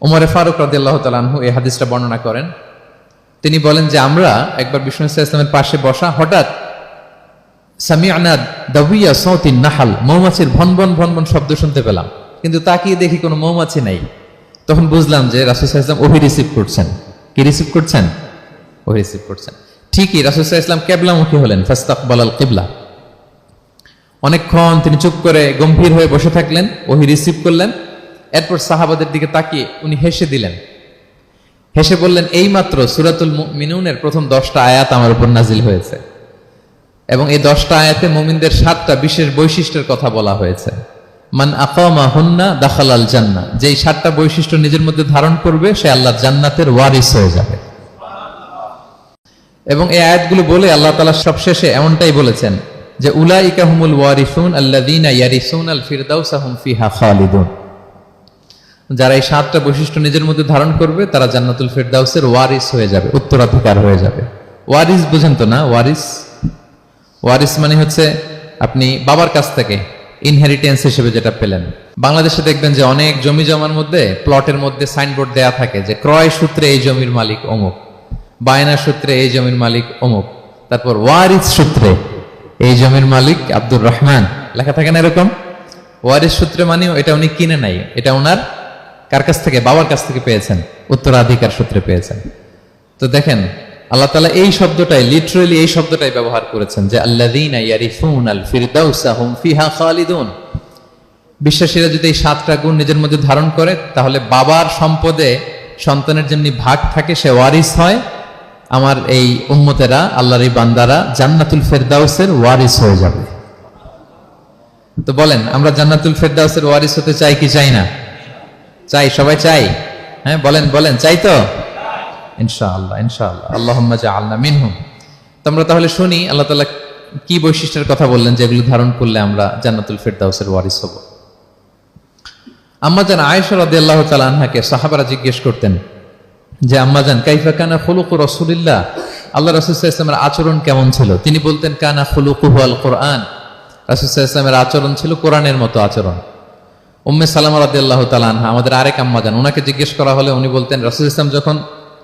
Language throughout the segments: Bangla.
উমরে ফারুক রাদিয়াল্লাহ তালানহু এই হাদিসটা বর্ণনা করেন। তিনি বলেন যে, আমরা একবার বিষ্ণু ইসলামের পাশে বসা, হঠাৎ সামিয়ানা দাবিয়া সৌতিন নাহাল, মৌমাছির ভন ভন ভন ভন শব্দ শুনতে পেলাম। কিন্তু তাকিয়ে দেখি কোনো মৌমাছি নাই। তখন বুঝলাম যে, রাসুল ইসলাম ওহি রিসিভ করছেন। কি রিসিভ করছেন? ওহি রিসিভ করছেন। ঠিকই, রাসুল ইসলাম কেবলামুখী হলেন ফাস্তাকবাল আল কিবলা। অনেকক্ষণ তিনি চুপ করে গম্ভীর হয়ে বসে থাকলেন, ওহি রিসিভ করলেন। এরপর সাহাবাদের দিকে তাকিয়ে উনি হেসে দিলেন। হেসে বললেন, এইমাত্র সুরাতুল মিনুনের প্রথম দশটা আয়াত আমার উপর নাজিল হয়েছে এবং এই দশটা আয়াতে মুমিনদের সাতটা বিশেষ বৈশিষ্ট্যের কথা বলা হয়েছে। মান আকামা হুন্না দাখাল আল জান্না যেই সাতটা বৈশিষ্ট্য নিজের মধ্যে ধারণ করবে, সে আল্লাহ জান্নাতের ওয়ারিস হয়ে যাবে। এবং এই আয়াতগুলো বলে আল্লাহ তালা সবশেষে এমনটাই বলেছেন যে, উলাইকা হুমুল ওয়ারিসুন আল্লাযীনা ইয়ারিসুন আল ফিরদাউসা হুম ফিহা খালিদুন। যারা এই সাতটা বৈশিষ্ট্য নিজের মধ্যে ধারণ করবে, তারা জান্নাতুল ফিরদাউসের ওয়ারিস হয়ে যাবে, উত্তরাধিকার হয়ে যাবে। ওয়ারিস বুঝেন তো না? ওয়ারিস? ওয়ারিস মানে হচ্ছে আপনি বাবার কাছ থেকে ইনহেরিটেন্স হিসেবে যেটা পেলেন। বাংলাদেশে দেখবেন যে অনেক জমি জমার মধ্যে প্লটের মধ্যে সাইনবোর্ড দেয়া থাকে যে ক্রয় সূত্রে এই জমির মালিক অমুক, বায়না সূত্রে এই জমির মালিক অমুক, তারপর ওয়ারিস সূত্রে এই জমির মালিক আব্দুর রহমান। লেখা থাকে না এরকম? ওয়ারিস সূত্রে মানে এটা উনি কিনে নাই, এটা ওনার কার কাছ থেকে? বাবার কাছ থেকে পেয়েছেন। উত্তরাধিকার সূত্রে পেয়েছেন। তো দেখেন, আল্লাহ তালা এই শব্দটাই লিটারেলি এই শব্দটাই ব্যবহার করেছেন যে, আল্লাযীনা ইয়ারিফুন আল ফিরদাউসা খালিদুন। বিশ্বাসীরা যদি এই সাতটা গুণ নিজের মধ্যে ধারণ করে, তাহলে বাবার সম্পদে সন্তানের যেমনি ভাগ থাকে, সে ওয়ারিস হয়। আমার এই উম্মতেরা, আল্লাহর এই বান্দারা জান্নাতুল ফেরদাউসের ওয়ারিস হয়ে যাবে। তো বলেন, আমরা জান্নাতুল ফেরদাউসের ওয়ারিস হতে চাই কি, চাই না? চাই, সবাই চাই? হ্যাঁ বলেন বলেন, চাই তো? ইনশাআল্লাহ ইনশাআল্লাহ। আল্লাহুম্মা জাআলনা মিনহুম। তো আমরা তাহলে শুনি, আল্লাহ তাআলা কি বৈশিষ্ট্যের কথা বললেন যেগুলো ধারণ করলে আমরা জান্নাতুল ফেরদাউসের ওয়ারিস হব? আম্মাজান আয়েশা রাদিয়াল্লাহু তাআলা আনহাকে সাহাবারা জিজ্ঞেস করতেন যে আম্মাজান কাইফা কানা খুলুকু রাসূলিল্লাহ? আল্লাহ রাসূল সাল্লাল্লাহু আলাইহি ওয়াসাল্লামের আচরণ কেমন ছিল? তিনি বলতেন, কানা খুলুকুহু আল কোরআন রাসূল আলাইহি আচরণ ছিল কোরআনের মতো আচরণ। উম্মে সালামা রাদিয়াল্লাহু তাআলা আনহা, আমাদের আরেক আম্মাজান ওনাকে জিজ্ঞেস করা হলে উনি বলতেন, রাসূল ইসলাম যখন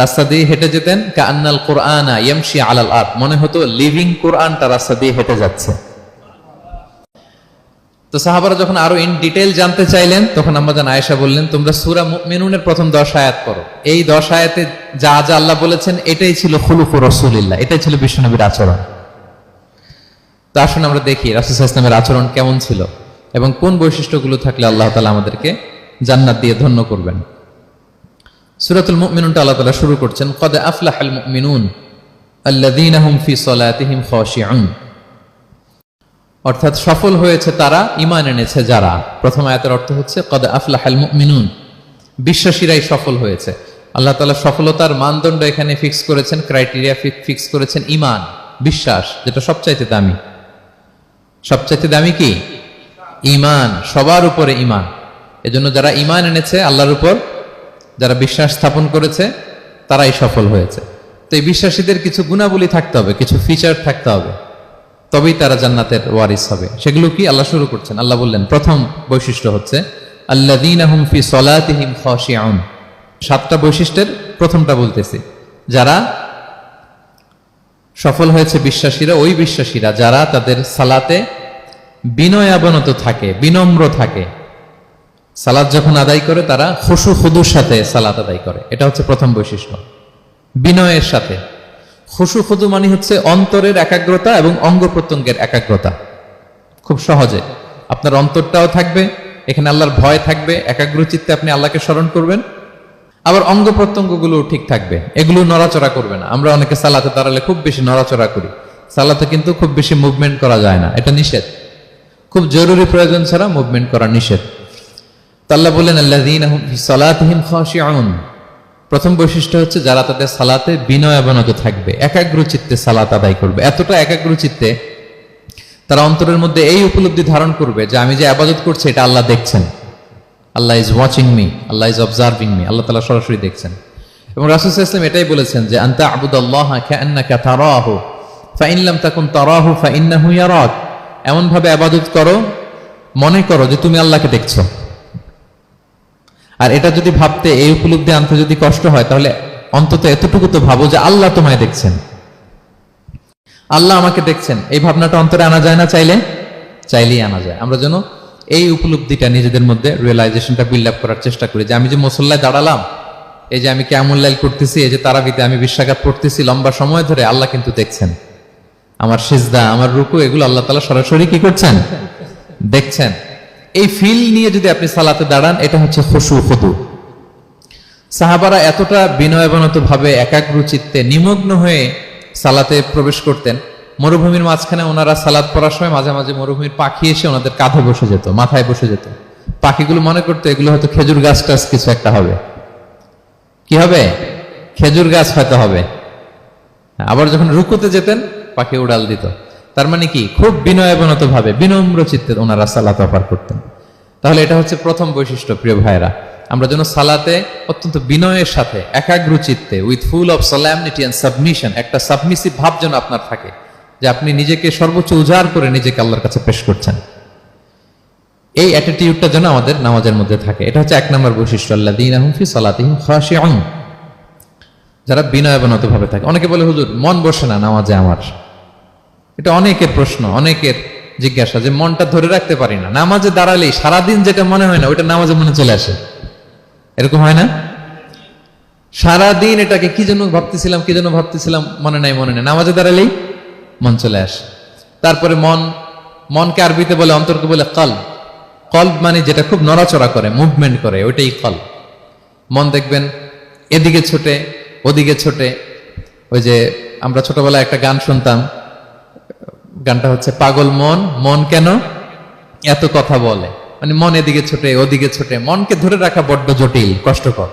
রাস্তা দিয়ে হেঁটে যেতেন কান্নাল কোরআনা ইয়ামশি আলাল আরদ, মনে হতো লিভিং কোরআনটা রাস্তা দিয়ে হেঁটে যাচ্ছে। তো সাহাবারা যখন আরও ইন ডিটেল জানতে চাইলেন, তখন আম্মাজান আয়েশা বললেন, তোমরা সুরা মেনুনের প্রথম 10 আয়াত করো এই 10 আয়াতে যা যা আল্লাহ বলেছেন, এটাই ছিল খুলুকু রাসূলিল্লাহ, এটাই ছিল বিশ্বনবীর আচরণ। তো আসুন আমরা দেখি, রাসূল ইসলামের আচরণ কেমন ছিল। এবং কোন বৈশিষ্ট্যগুলো থাকলে আল্লাহ তালা আমাদেরকে জান্নাত দিয়ে ধন্য করবেন। সুরাতুল মুমিনুনটা আল্লাহ তাআলা শুরু করছেন, কদ সলাতিহিম খাশিউন। অর্থাৎ সফল হয়েছে তারা, ঈমান এনেছে যারা। প্রথম আয়াতের অর্থ হচ্ছে, কদ আফলাহাল মিনুন বিশ্বাসীরাই সফল হয়েছে। আল্লাহ তাআলা সফলতার মানদণ্ড এখানে ফিক্স করেছেন ক্রাইটেরিয়া ফিক্স করেছেন ইমান বিশ্বাস, যেটা সবচাইতে দামি। সবচাইতে দামি কি? ঈমান সবার উপরে ঈমান এজন্য যারা ঈমান এনেছে, আল্লাহর উপর যারা বিশ্বাস স্থাপন করেছে, তারাই সফল হয়েছে। তো এই বিশ্বাসীদের কিছু গুণাবলী থাকতে হবে, কিছু ফিচার থাকতে হবে। তবেই তারা জান্নাতের ওয়ারিস হবে। সেগুলো কি? আল্লাহ শুরু করছেন। আল্লাহ বললেন, প্রথম বৈশিষ্ট্য হচ্ছে আল্লাযীনাহুম ফি সলাতিহিম খাশিউন। সাতটা বৈশিষ্ট্যের প্রথমটা বলতেছি। যারা সফল হয়েছে বিশ্বাসীরা, ওই বিশ্বাসীরা যারা তাদের সালাতে বিনয়াবনত থাকে, বিনম্র থাকে। সালাদ যখন আদায় করে, তারা খুশু খুদুর সাথে সালাত আদায় করে। এটা হচ্ছে প্রথম বৈশিষ্ট্য। বিনয়ের সাথে। খুশু খুদু মানে হচ্ছে অন্তরের একাগ্রতা এবং অঙ্গ প্রত্যঙ্গের একাগ্রতা। খুব সহজে। আপনার অন্তরটাও থাকবে, এখানে আল্লাহর ভয় থাকবে একাগ্র চিত্তে আপনি আল্লাহকে স্মরণ করবেন। আবার অঙ্গ প্রত্যঙ্গগুলো ঠিক থাকবে। এগুলো নড়াচড়া করবে না। আমরা অনেকে সালাতে দাঁড়ালে খুব বেশি নড়াচড়া করি। সালাতে কিন্তু খুব বেশি মুভমেন্ট করা যায় না। এটা নিষেধ। খুব জরুরি প্রয়োজন ছাড়া মুভমেন্ট করা নিষেধ। তাল্লাহ বললেন আল্লাহ প্রথম বৈশিষ্ট্য হচ্ছে যারা তাদের সালাতে বিনয়াবনত থাকবে একাগ্র চিত্তে সালাত আদায় করবে। এতটা একাগ্র চিত্তে তারা অন্তরের মধ্যে এই উপলব্ধি ধারণ করবে যে আমি যে আবাদত করছি, এটা আল্লাহ দেখছেন। Allah is watching me Allah is observing me Allah Ta'ala সরাসরি দেখছেন। এবং রাসুল ইসলাম এটাই বলেছেন যে আন্তা আবুদ আল্লাহ কান্নাকা তারাহু ফাইনলাম তাকুন তারাহু ফাইন্নাহু ইয়ারাক। এমন ভাবে আবাদত করো, মনে করো যে তুমি আল্লাহকে দেখছ। আর এটা যদি ভাবতে এই উপলব্ধি আনতে যদি কষ্ট হয়, তাহলে অন্তত এতটুকু তো ভাবো যে আল্লাহ তোমায় দেখছেন। আল্লাহ আমাকে দেখছেন। এই ভাবনাটা অন্তরে আনা যায় না চাইলে? চাইলেই আনা যায়। আমরা যেন এই উপলব্ধিটা নিজেদের মধ্যে রিয়েলাইজেশনটা বিল্ড আপ করার চেষ্টা করি। যে আমি যে মুসল্লায় দাঁড়ালাম, এই যে আমি কেমন লাইল করতেছি, এই যে তারাবিতে আমি বিশ্বাঘাত পড়তেছি লম্বা সময় ধরে আল্লাহ কিন্তু দেখছেন। আমার সিজদা, আমার রুকু, এগুলো আল্লাহ তালা সরাসরি কি করছেন? দেখছেন। এই ফিল নিয়ে যদি আপনি সালাতে দাঁড়ান, এটা হচ্ছে খুশু, খুদু। সাহাবারা এতটা বিনয়বনত ভাবে একাগ্র চিত্তে নিমগ্ন হয়ে সালাতে প্রবেশ করতেন। মরুভূমির মাঝখানে ওনারা সালাদ পড়ার সময় মাঝে মাঝে মরুভূমির পাখি এসে ওনাদের কাঁধে বসে যেত, মাথায় বসে যেত। পাখিগুলো মনে করতো, এগুলো হয়তো খেজুর গাছ টাছ কিছু একটা হবে। কি হবে? খেজুর গাছ হয়তো হবে। আবার যখন রুকুতে যেতেন পাখি উড়াল দিত। তার মানে কি? খুব বিনয়বনত ভাবে বিনম্র চিত্তে ওনারা সালাত অফার করতেন। তাহলে এটা হচ্ছে প্রথম বৈশিষ্ট্য, প্রিয় ভাইরা আমরা যেন সালাতে অত্যন্ত বিনয়ের সাথে, একাগ্র চিত্তে with full of solemnity and submission একটা সাবমিসিভ ভাব যেন আপনার থাকে, যে আপনি নিজেকে সর্বোচ্চ উজাড় করে নিজেকে আল্লাহর কাছে পেশ করছেন। এই অ্যাটিটিউডটা যেন আমাদের নামাজের মধ্যে থাকে। এটা হচ্ছে এক নম্বর বৈশিষ্ট্য আল্লাহ দিন ফি সালাতিহিম খাশিউন। যারা বিনয়বনত ভাবে থাকে। অনেকে বলে, হুজুর, মন বসে না নামাজে আমার। এটা অনেকের প্রশ্ন, অনেকের জিজ্ঞাসা যে মনটা ধরে রাখতে পারি না। নামাজে দাঁড়ালেই সারাদিন যেটা মনে হয় না, ওইটা নামাজে মনে চলে আসে। এরকম হয় না? সারাদিন এটাকে কি জন্য ভাবতেছিলাম, কি জন্য ভাবতেছিলাম, মনে নাই, মনে নেই। নামাজে দাঁড়ালেই মন চলে আসে। তারপরে মন, মনকে আরবিতে বলে, অন্তরকে বলে কল কল্ব মানে যেটা খুব নড়াচড়া করে মুভমেন্ট করে, ওইটাই কল মন দেখবেন এদিকে ছোটে, ওদিকে ছোটে। ওই যে আমরা ছোটবেলায় একটা গান শুনতাম গানটা হচ্ছে পাগল মন মন কেন? এত কথা বলে। মানে মন এদিকে ছোটে, ওদিকে ছোটে। মনকে ধরে রাখা বড্ড জটিল, কষ্টকর।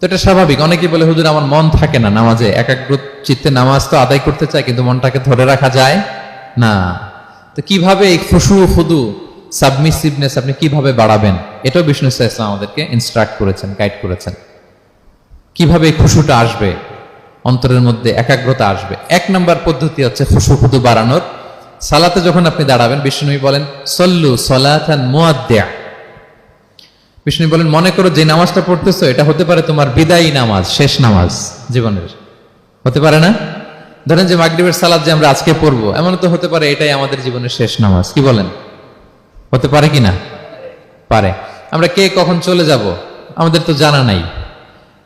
তো এটা স্বাভাবিক। অনেকেই বলে, হুজুর, আমার মন থাকে না নামাজে। একাগ্র চিত্তে নামাজ তো আদায় করতে চায়, কিন্তু মনটাকে ধরে রাখা যায় না। তো কীভাবে এই খুশু খুদু সাবমিসিভনেস আপনি কীভাবে বাড়াবেন? এটাও বিষ্ণু ইসলাম আমাদেরকে ইনস্ট্রাক্ট করেছেন গাইড করেছেন। কীভাবে খুশুটা আসবে? অন্তরের মধ্যে একাগ্রতা আসবে। এক নম্বর পদ্ধতি হচ্ছে খুশু খুদু বাড়ানোর। সালাতে যখন আপনি দাঁড়াবেন বিষ্ণু বলেন, সল্লু সলাথান মুয়াদ্দিয়া। বিষ্ণু বলেন, মনে করো যে নামাজটা পড়তেছো, এটা হতে পারে তোমার বিদায়ী নামাজ, শেষ নামাজ জীবনের। হতে পারে না? ধরেন যে মাগরিবের সালাদ যে আমরা আজকে পড়ব, এমন তো হতে পারে এটাই আমাদের জীবনের শেষ নামাজ, কি বলেন? হতে পারে কি না? পারে। আমরা কে কখন চলে যাব? আমাদের তো জানা নাই।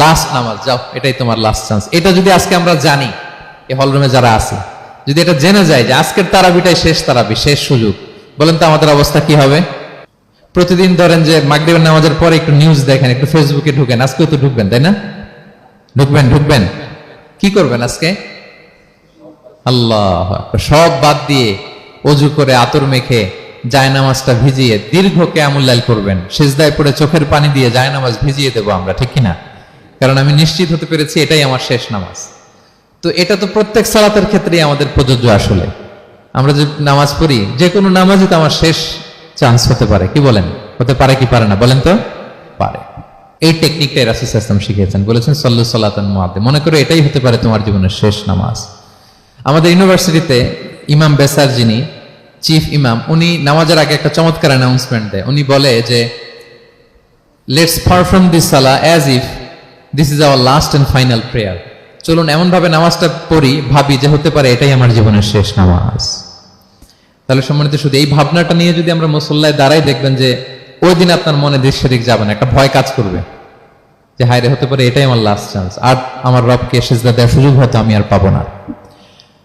লাস্ট নামাজ, যাও, এটাই তোমার লাস্ট চান্স এটা যদি আজকে আমরা জানি, এই হলরুমে যারা আছে, যদি এটা জেনে যায় যে আজকের তারাবিটাই শেষ তারাবি, শেষ সুযোগ, বলেন তো আমাদের অবস্থা কি হবে? প্রতিদিন ধরেন যে মাগরিবের নামাজের পরে একটু নিউজ দেখেন, একটু ফেসবুকে ঢুকেন, আজকেও তো ঢুকবেন, তাই না? ঢুকবেন ঢুকবেন। কি করবেন আজকে? আল্লাহ সব বাদ দিয়ে অজু করে আতর মেখে জায়নামাজটা ভিজিয়ে দীর্ঘ কেয়ামুল্লাল করবেন। সেজদায় পড়ে চোখের পানি দিয়ে জায়নামাজ ভিজিয়ে দেবো আমরা, ঠিক কিনা? কারণ আমি নিশ্চিত হতে পেরেছি এটাই আমার শেষ নামাজ। তো এটা তো প্রত্যেক সালাতের ক্ষেত্রেই আমাদের প্রযোজ্য আসলে। আমরা যে নামাজ পড়ি, যে কোনো নামাজই তো আমার শেষ চান্স হতে পারে। কি বলেন? হতে পারে কি পারে না? বলেন তো? পারে। এই টেকনিকটাই রাসুল ইসলাম শিখিয়েছেন। বলেছেন, সল্লু সাল্লাতন মুআদ্দে মনে করো এটাই হতে পারে তোমার জীবনের শেষ নামাজ। আমাদের ইউনিভার্সিটিতে ইমাম বেসার যিনি, চিফ ইমাম, উনি নামাজের আগে একটা চমৎকার অ্যানাউন্সমেন্ট দেয়। উনি বলে যে লেটস পারফর্ম দিস সালা as if this is our last and final prayer চলুন এমন ভাবে নামাজটা পড়ি, ভাবি যে হতে পারে এটাই আমার জীবনের শেষ নামাজ। তাহলে সম্মানিত শুধু, এই ভাবনাটা নিয়ে যদি আমরা মুসল্লায় দাঁড়াই, দেখবেন যে ওই দিন আপনার মনে দেশ সেদিক যাবে না, একটা ভয় কাজ করবে। যে হায়রে হতে পারে এটাই আমার লাস্ট চান্স আর আমার রবকে সেজদা দেওয়ার সুযোগ হয়তো আমি আর পাবো না।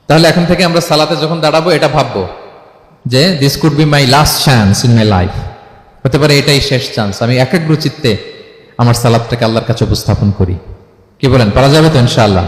তাহলে এখন থেকে আমরা সালাতে যখন দাঁড়াবো, এটা ভাববো যে this could be my last chance in my life হতে পারে এটাই শেষ চান্স আমি একাগ্র চিত্তে আমার সালাদটাকে আল্লাহর কাছে উপস্থাপন করি। কি বলেন? পারা যাবে তো ইনশাআল্লাহ?